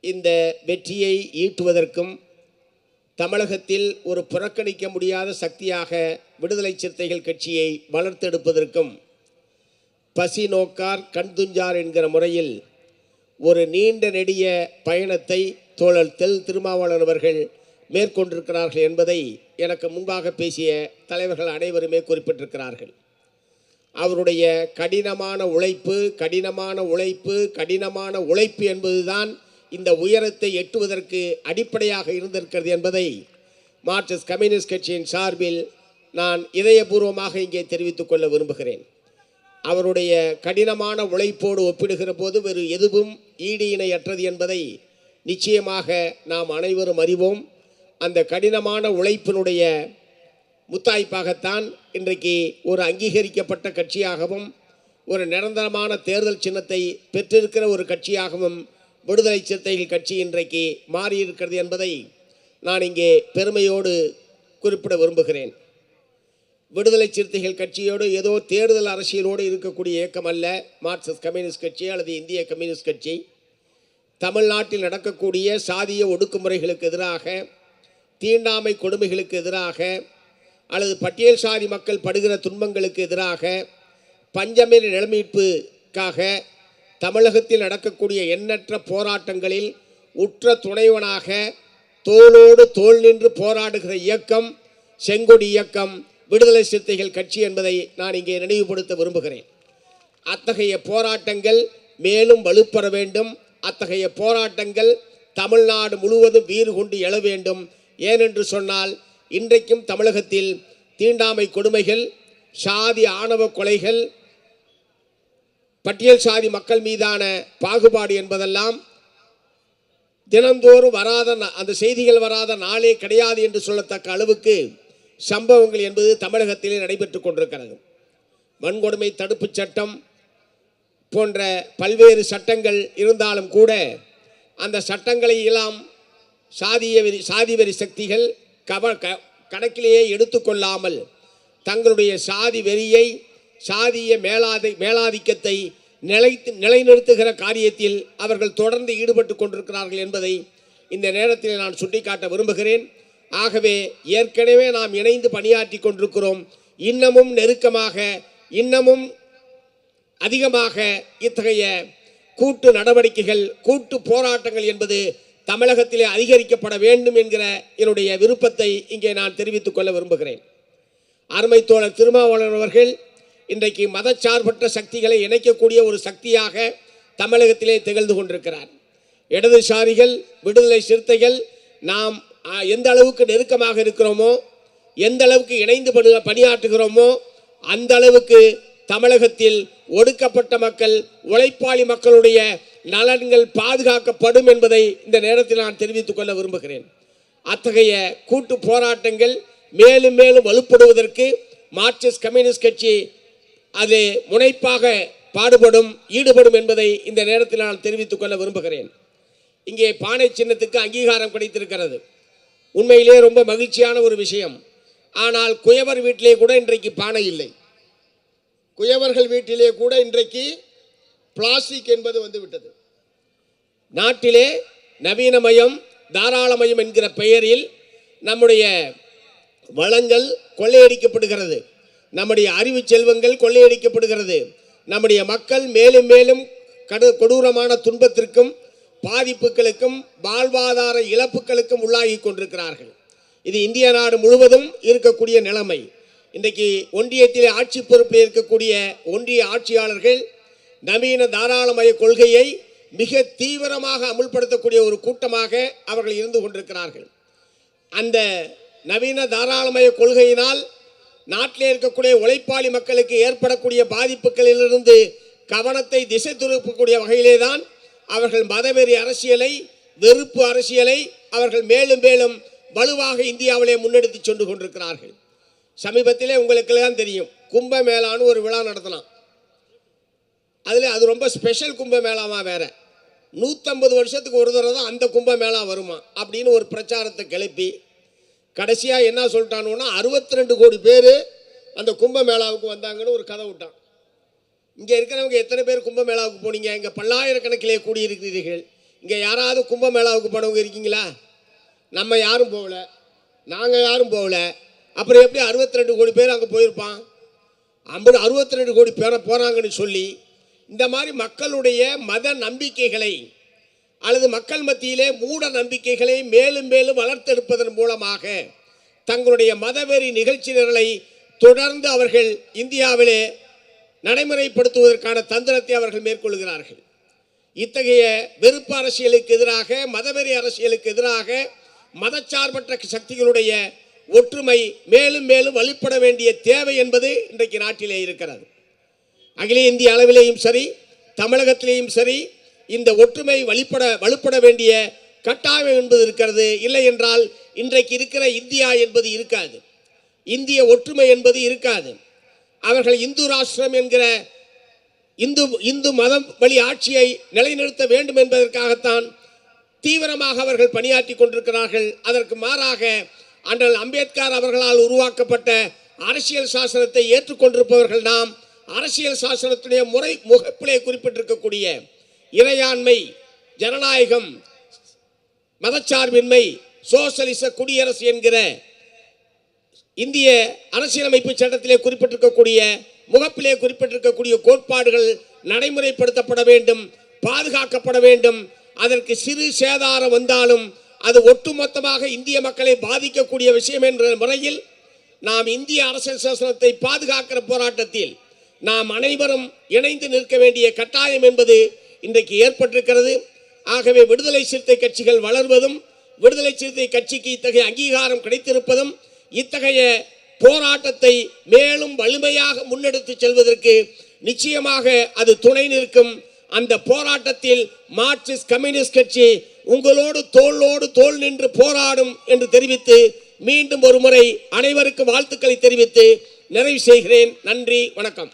இந்த வெற்றியை ஈட்டுவதற்கும் தமிழகத்தில் ஒரு புறக்கணிக்க முடியாத சக்தியாக விடுதலை சிறுத்தைகள் கட்சியை வளர்த்தெடுப்பதற்கும் பசி நோக்கார் கண்துஞ்சார் என்கிற முறையில் ஒரு நீண்ட நெடிய பயணத்தை தோழர் தெல் திருமாவளவன் அவர்கள் மேற்கொண்டிருக்கிறார்கள் என்பதை எனக்கு முன்பாக பேசிய தலைவர்கள் அனைவருமே குறிப்பிட்டிருக்கிறார்கள். அவருடைய கடினமான உழைப்பு கடினமான உழைப்பு கடினமான உழைப்பு என்பதுதான் இந்த உயரத்தை எட்டுவதற்கு அடிப்படையாக இருந்திருக்கிறது என்பதை மார்க்சிஸ்ட் கம்யூனிஸ்ட் கட்சியின் சார்பில் நான் இதயபூர்வமாக இங்கே தெரிவித்துக் கொள்ள விரும்புகிறேன். அவருடைய கடினமான உழைப்போடு ஒப்பிடுகிற போது வேறு எதுவும் ஈடு இணையற்றது என்பதை நிச்சயமாக நாம் அனைவரும் அறிவோம். அந்த கடினமான உழைப்பினுடைய முத்தாய்ப்பாகத்தான் இன்றைக்கு ஒரு அங்கீகரிக்கப்பட்ட கட்சியாகவும் ஒரு நிரந்தரமான தேர்தல் சின்னத்தை பெற்றிருக்கிற ஒரு கட்சியாகவும் விடுதலை சிறுத்தைகள் கட்சி இன்றைக்கு மாறியிருக்கிறது என்பதை நான் இங்கே பெருமையோடு குறிப்பிட விரும்புகிறேன். விடுதலை சிறுத்தைகள் கட்சியோடு ஏதோ தேர்தல் அரசியலோடு இருக்கக்கூடிய இயக்கம் அல்ல. மார்க்சிஸ்ட் கம்யூனிஸ்ட் கட்சி அல்லது இந்திய கம்யூனிஸ்ட் கட்சி. தமிழ்நாட்டில் நடக்கக்கூடிய சாதிய ஒடுக்குமுறைகளுக்கு எதிராக தீண்டாமை கொடுமைகளுக்கு எதிராக அல்லது பட்டியல் சாதி மக்கள் படுகிற துன்பங்களுக்கு எதிராக பஞ்சமின் நிலைமீட்புக்காக தமிழகத்தில் நடக்கக்கூடிய எண்ணற்ற போராட்டங்களில் உற்ற துணைவனாக தோளோடு தோள் நின்று போராடுகிற இயக்கம் செங்கொடி இயக்கம் விடுதலை சிறுத்தைகள் கட்சி என்பதை நான் இங்கே நினைவுபடுத்த விரும்புகிறேன். அத்தகைய போராட்டங்கள் மேலும் வலுப்பெற வேண்டும். அத்தகைய போராட்டங்கள் தமிழ்நாடு முழுவதும் வீறு கொண்டு எழ வேண்டும். ஏனென்று சொன்னால் இன்றைக்கும் தமிழகத்தில் தீண்டாமை கொடுமைகள் சாதி ஆணவ கொலைகள் பட்டியல் சாதி மக்கள் மீதான பாகுபாடு என்பதெல்லாம் தினந்தோறும் வராத நா- அந்த செய்திகள் வராத நாளே கிடையாது என்று சொல்லத்தக்க அளவுக்கு சம்பவங்கள் என்பது தமிழகத்திலே நடைபெற்றுக் கொண்டிருக்கிறது. வன்கொடுமை தடுப்புச் சட்டம் போன்ற பல்வேறு சட்டங்கள் இருந்தாலும் கூட அந்த சட்டங்களை எல்லாம் சாதிய வெறி சாதி வெறி சக்திகள் கவ க கணக்கிலேயே எடுத்துக்கொள்ளாமல் தங்களுடைய சாதி வெறியை சாதிய மேலாதி மேலாதிக்கத்தை நிலைத்து நிலைநிறுத்துகிற காரியத்தில் அவர்கள் தொடர்ந்து ஈடுபட்டு கொண்டிருக்கிறார்கள் என்பதை இந்த நேரத்தில் நான் சுட்டிக்காட்ட விரும்புகிறேன். ஆகவே ஏற்கனவே நாம் இணைந்து பணியாற்றி கொண்டிருக்கிறோம். இன்னமும் நெருக்கமாக இன்னமும் அதிகமாக இத்தகைய கூட்டு நடவடிக்கைகள் கூட்டு போராட்டங்கள் என்பது தமிழகத்திலே அதிகரிக்கப்பட வேண்டும் என்கிற என்னுடைய விருப்பத்தை இங்கே நான் தெரிவித்துக் கொள்ள விரும்புகிறேன். அருமை தோழர் திருமாவளவன் அவர்கள் இன்றைக்கு மதச்சார்பற்ற சக்திகளை இணைக்கக்கூடிய ஒரு சக்தியாக தமிழகத்திலே திகழ்ந்து கொண்டிருக்கிறார். இடதுசாரிகள் விடுதலை சிறுத்தைகள் நாம் எந்த அளவுக்கு நெருக்கமாக இருக்கிறோமோ எந்த அளவுக்கு இணைந்து பணியாற்றுகிறோமோ அந்த அளவுக்கு தமிழகத்தில் ஒடுக்கப்பட்ட மக்கள் உழைப்பாளி மக்களுடைய நலன்கள் பாதுகாக்கப்படும் என்பதை இந்த நேரத்தில் நான் தெரிவித்துக் கொள்ள விரும்புகிறேன். அத்தகைய கூட்டு போராட்டங்கள் மேலும் மேலும் வலுப்படுவதற்கு மார்க்சிஸ்ட் கம்யூனிஸ்ட் கட்சி அது முனைப்பாக பாடுபடும் ஈடுபடும் என்பதை இந்த நேரத்தில் நான் தெரிவித்துக் கொள்ள விரும்புகிறேன். இங்கே பானை சின்னத்துக்கு அங்கீகாரம் கிடைத்திருக்கிறது. உண்மையிலே ரொம்ப மகிழ்ச்சியான ஒரு விஷயம். ஆனால் குயவர் வீட்டிலே கூட இன்றைக்கு பானை இல்லை. குயவர்கள் வீட்டிலே கூட இன்றைக்கு பிளாஸ்டிக் என்பது வந்துவிட்டது. நாட்டிலே நவீனமயம் தாராளமயம் என்கிற பெயரில் நம்முடைய வளங்கள் கொள்ளையடிக்கப்படுகிறது. நம்முடைய அறிவு செல்வங்கள் கொள்ளையடிக்கப்படுகிறது. நம்முடைய மக்கள் மேலும் மேலும் கடு கொடூரமான துன்பத்திற்கும் பாதிப்புகளுக்கும் வாழ்வாதார இழப்புகளுக்கும் உள்ளாகி கொண்டிருக்கிறார்கள். இது இந்திய நாடு முழுவதும் இருக்கக்கூடிய நிலைமை. இன்றைக்கு ஒன்றியத்தில் ஆட்சி பொறுப்பில் இருக்கக்கூடிய ஒன்றிய ஆட்சியாளர்கள் நவீன தாராளமய கொள்கையை மிக தீவிரமாக அமுல்படுத்தக்கூடிய ஒரு கூட்டமாக அவர்கள் இருந்து கொண்டிருக்கிறார்கள். அந்த நவீன தாராளமய கொள்கையினால் நாட்டிலே இருக்கக்கூடிய உழைப்பாளி மக்களுக்கு ஏற்படக்கூடிய பாதிப்புகளிலிருந்து கவனத்தை திசை திருப்பக்கூடிய வகையிலே தான் அவர்கள் மதவெறி அரசியலை வெறுப்பு அரசியலை அவர்கள் மேலும் மேலும் வலுவாக இந்தியாவிலே முன்னெடுத்து சென்று கொண்டிருக்கிறார்கள். சமீபத்திலே உங்களுக்கு தான் தெரியும் கும்ப மேளான்னு ஒரு விழா நடத்தலாம். அதில் அது ரொம்ப ஸ்பெஷல் கும்ப மேளாமா வேற. நூற்றம்பது வருஷத்துக்கு ஒரு தடவை தான் அந்த கும்ப மேளா வருமா அப்படின்னு ஒரு பிரச்சாரத்தை கிளப்பி கடைசியாக என்ன சொல்லிட்டானுன்னா அறுபத்தி ரெண்டு கோடி பேர் அந்த கும்ப மேளாவுக்கு வந்தாங்கன்னு ஒரு கதை விட்டான். இங்கே இருக்கிறவங்க எத்தனை பேர் கும்பமேளாவுக்கு போனீங்க? இங்கே பல்லாயிரக்கணக்கிலே கூடியிருக்கிறீர்கள். இங்கே யாராவது கும்பமேளாவுக்கு போனவங்க இருக்கீங்களா? நம்ம யாரும் போகல. நாங்கள் யாரும் போகல. அப்புறம் எப்படி 62 கோடி பேர் அங்கே போயிருப்பான்? ஐம்பது 62 கோடி பேரை போகிறாங்கன்னு சொல்லி இந்த மாதிரி மக்களுடைய மத நம்பிக்கைகளை அல்லது மக்கள் மத்தியிலே மூட நம்பிக்கைகளை மேலும் மேலும் வளர்த்தெடுப்பதன் மூலமாக தங்களுடைய மதவெறி நிகழ்ச்சி நிரலை தொடர்ந்து அவர்கள் இந்தியாவிலே நடைமுறைப்படுத்துவதற்கான தந்திரத்தை அவர்கள் மேற்கொள்கிறார்கள். இத்தகைய வெறுப்பு அரசியலுக்கு எதிராக மதவெறி அரசியலுக்கு எதிராக மதச்சார்பற்ற சக்திகளுடைய ஒற்றுமை மேலும் மேலும் வலுப்பட வேண்டிய தேவை என்பது இன்றைக்கு நாட்டிலே இருக்கிறது. அகில இந்திய அளவிலேயும் சரி தமிழகத்திலேயும் சரி இந்த ஒற்றுமை வழிபட வலுப்பட வேண்டிய கட்டாயம் என்பது இருக்கிறது. இல்லை என்றால் இன்றைக்கு இருக்கிற இந்தியா என்பது இருக்காது. இந்திய ஒற்றுமை என்பது இருக்காது. அவர்கள் இந்து ராஷ்டிரம் என்கிற இந்து இந்து மதம் வழி ஆட்சியை நிலைநிறுத்த வேண்டும் என்பதற்காகத்தான் தீவிரமாக அவர்கள் பணியாற்றி கொண்டிருக்கிறார்கள். அதற்கு மாறாக அண்ணல் அம்பேத்கர் அவர்களால் உருவாக்கப்பட்ட அரசியல் சாசனத்தை ஏற்றுக்கொண்டிருப்பவர்கள் நாம் அரசியல் சாசனத்துடைய முறை முகப்பிலே குறிப்பிட்டிருக்கக்கூடிய இறையாண்மை ஜனநாயகம் மதச்சார்பின்மை சோசலிச குடியரசு என்கிற இந்திய அரசியலமைப்பு சட்டத்திலே குறிப்பிட்டிருக்கக்கூடிய முகப்பிலே குறிப்பிட்டிருக்கக்கூடிய கோட்பாடுகள் நடைமுறைப்படுத்தப்பட வேண்டும் பாதுகாக்கப்பட வேண்டும். அதற்கு சிறு சேதாரம் வந்தாலும் அது ஒட்டுமொத்தமாக இந்திய மக்களை பாதிக்கக்கூடிய விஷயம் என்ற முறையில் நாம் இந்திய அரசியல் சாசனத்தை பாதுகாக்கிற போராட்டத்தில் நாம் அனைவரும் இணைந்து நிற்க வேண்டிய கட்டாயம் என்பது இன்றைக்கு ஏற்பட்டிருக்கிறது. ஆகவே விடுதலை சிறுத்தை கட்சிகள் வளர்வதும் விடுதலை சிறுத்தை கட்சிக்கு இத்தகைய அங்கீகாரம் கிடைத்திருப்பதும் இத்தகைய போராட்டத்தை மேலும் வலிமையாக முன்னெடுத்து செல்வதற்கு நிச்சயமாக அது துணை நிற்கும். அந்த போராட்டத்தில் மார்க்சிஸ்ட் கம்யூனிஸ்ட் கட்சி உங்களோடு தோளோடு தோள் நின்று போராடும் என்று தெரிவித்து மீண்டும் ஒரு முறை அனைவருக்கும் வாழ்த்துக்களை தெரிவித்து நிறைவு செய்கிறேன். நன்றி வணக்கம்.